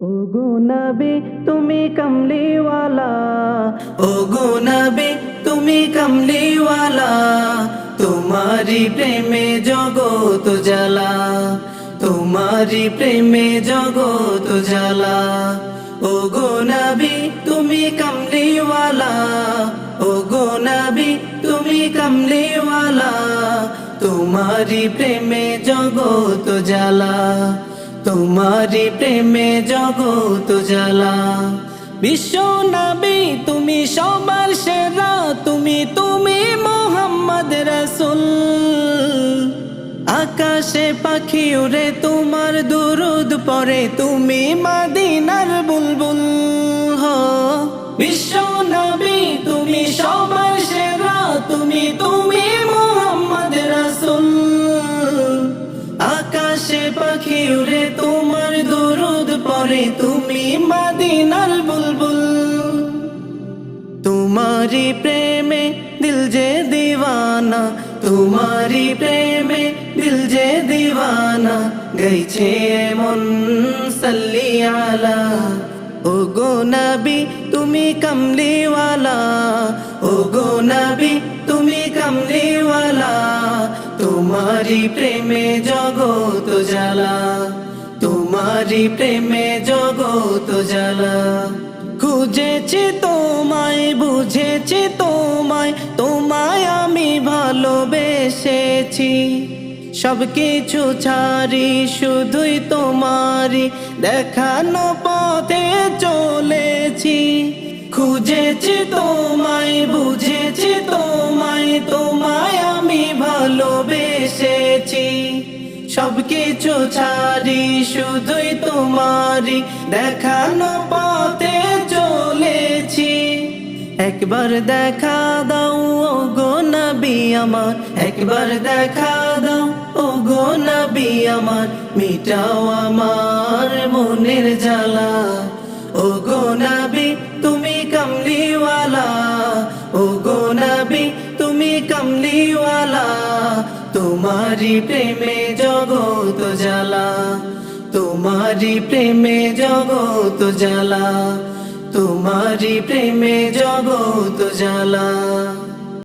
ও গো নবী, তুমি কমলিওয়ালা। ও গো নবী, তুমি কমলিওয়ালা। তোমারি প্রেমে জগত জ্বালা। তোমারি প্রেমে জগত জ্বালা। ও গো নবী, তুমি কমলিওয়ালা। ও গো নবী, তুমি কমলিওয়ালা। তোমারি প্রেমে জগত জ্বালা। তোমারি প্রেমে জগত জ্বালা। বিশ্ব নবী, তুমি সবার সেরা, তুমি তুমি মোহাম্মদ রসুল। আকাশে পাখি উড়ে তোমার দুরুদ পরে তুমি মাদিনার বুলবুল। হো, বিশ্ব দুরুদ পরে তুমি মাদিনার বুলবুল তোমারি প্রেমে দিল যে দিওয়ানা তোমারি প্রেমে দিল যে দিওয়ানা গইছে মন সাল্লি আলা ও গো নবী তুমি কমলিওয়ালা ও গো নবী তুমি কমলিওয়ালা তোমারি প্রেমে জগত জ্বালা তোমারি প্রেমে জগত জ্বালা। খুঁজেছি তোমায়, বুঝেছি তোমায় তোমায় আমি ভালোবেসেছি। সব কিছু ছাড়ি, শুধুই তোমারি দেখানো পথে চলেছি। খুঁজেছি তোমায়, বুঝেছি তোমায় তোমায় আমি ভালোবেসেছি। সব কিছু ছাড়ি শুধুই তোমারি দেখানো পথে চলেছি। একবার দেখা দাও ও গো নবী আমার। একবার দেখা দাও ও গো নবী আমার। মিটাও আমার মনের জ্বালা। ও গো নবী, তুমি কমলিওয়ালা। ও গো নবী, তুমি কমলিওয়ালা। তোমারি প্রেমে জগত জ্বালা। তোমারি প্রেমে জগত জ্বালা তোমারি প্রেমে জগত জ্বালা।